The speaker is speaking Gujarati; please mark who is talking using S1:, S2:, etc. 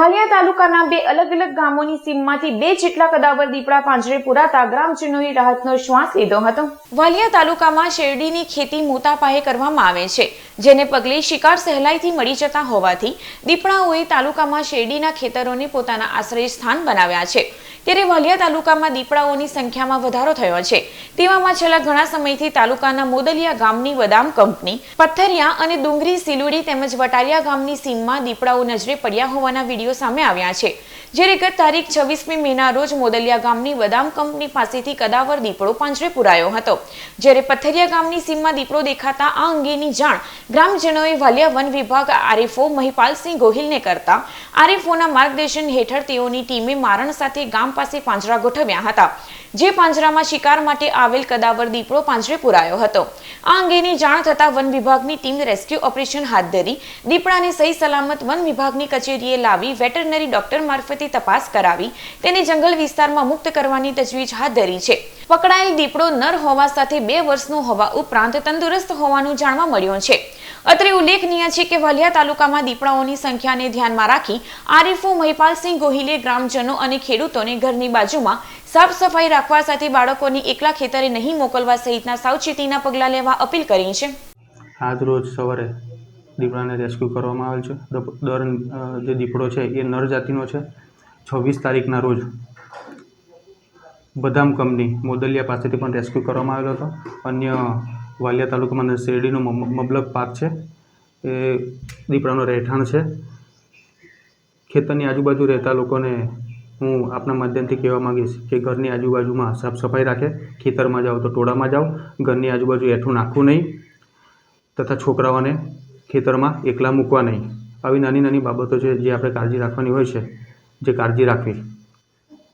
S1: ભાલિયા તાલુકાના બે અલગ અલગ ગામોની સીમમાંથી બે જેટલા કદાવર દીપડા પાંજરે પુરાતા ગ્રામજનોએ રાહતનો શ્વાસ લીધો હતો. વાલિયા તાલુકામાં શેરડીની ખેતી મોટા પાયે કરવામાં આવે છે, જેને પગલે શિકાર સહેલાઈથી મળી જતા હોવાથી દીપડાઓએ તાલુકામાં શેરડીના ખેતરોને પોતાના આશ્રય સ્થાન બનાવ્યા છે. ત્યારે વાલિયા તાલુકામાં દીપડાઓની સંખ્યામાં વધારો થયો છે. તેવામાં છેલ્લા ઘણા સમયથી તાલુકાના મોદલિયા ગામની બદામ કંપની, પથ્થરિયા અને ડુંગરી સિલુડી તેમજ વટારિયા ગામની સીમમાં દીપડાઓ નજરે પડ્યા હોવાના વીડિયો સામે આવ્યા છે. જ્યારે ગત તારીખ છવ્વીસમી મેના રોજ મોદલિયા ગામની બદામ કંપની પાસેથી કદાવર દીપડો પાંજરે પુરાયો હતો. જ્યારે પથરિયા ગામની સીમમાં દીપડો દેખાતા આ અંગેની જાણ ગ્રામજનોએ વાલિયા વન વિભાગ આરએફઓ મહિપાલસિંહ ગોહિલને કરતા આરએફઓના માર્ગદર્શન હેઠળ તેઓની ટીમે મારણ સાથે ગામ પાસે પાંજરા ગોઠવ્યા હતા, જે પાંજરામાં શિકાર માટે આવેલ કદાવર દીપડો પાંજરે પુરાયો હતો. આ અંગેની જાણ થતાં વન વિભાગની ટીમ રેસ્ક્યુ ઓપરેશન હાથ ધરી દીપડાને સહી સલામત વન વિભાગની કચેરીએ લાવી વેટરનરી ડોક્ટર મારફતે તપાસ કરાવી તેને જંગલ વિસ્તારમાં મુક્ત કરવાની તજવીજ હાથ ધરી છે. પકડાયેલ દીપડો નર હોવા સાથે બે વર્ષનું હોવા ઉપરાંત તંદુરસ્ત હોવાનું જાણવા મળ્યું છે. અત્રે ઉલ્લેખનીય છે કે વલિયા તાલુકામાં દીપડાઓની સંખ્યાને ધ્યાનમાં રાખી આરીફો મહિપાલસિંહ ગોહિલે ગ્રામજનો અને ખેડૂતોને ઘરની બાજુમાં સાફ સફાઈ રાખવા સાથે બાળકોને એકલા ખેતરે નહીં મોકલવા સહિતના સાવચેતીના પગલાં લેવા અપીલ કરી છે.
S2: આજ રોજ સવારે દીપડાને રેસ્ક્યુ કરવામાં આવેલ છે. દર જે દીપડો છે એ નર જાતિનો છે. છવ્વીસ તારીખના રોજ બદામ કંપની મોદલિયા પાસેથી પણ રેસ્ક્યુ કરવામાં આવેલો હતો. અન્ય વાલિયા તાલુકામાં શેરડીનો મબલક પાક છે. એ દીપડાનો રહેઠાણ છે. ખેતરની આજુબાજુ રહેતા લોકોને હું આપના માધ્યમથી કહેવા માંગીશ કે ઘરની આજુબાજુમાં સાફ સફાઈ રાખે. ખેતરમાં જાઓ તો ટોળામાં જાઓ. ઘરની આજુબાજુ એઠું નાખવું નહીં તથા છોકરાઓને ખેતરમાં એકલા મૂકવા નહીં. આવી નાની નાની બાબતો છે જે આપણે કાળજી રાખવાની હોય છે. જે કાળજી રાખવી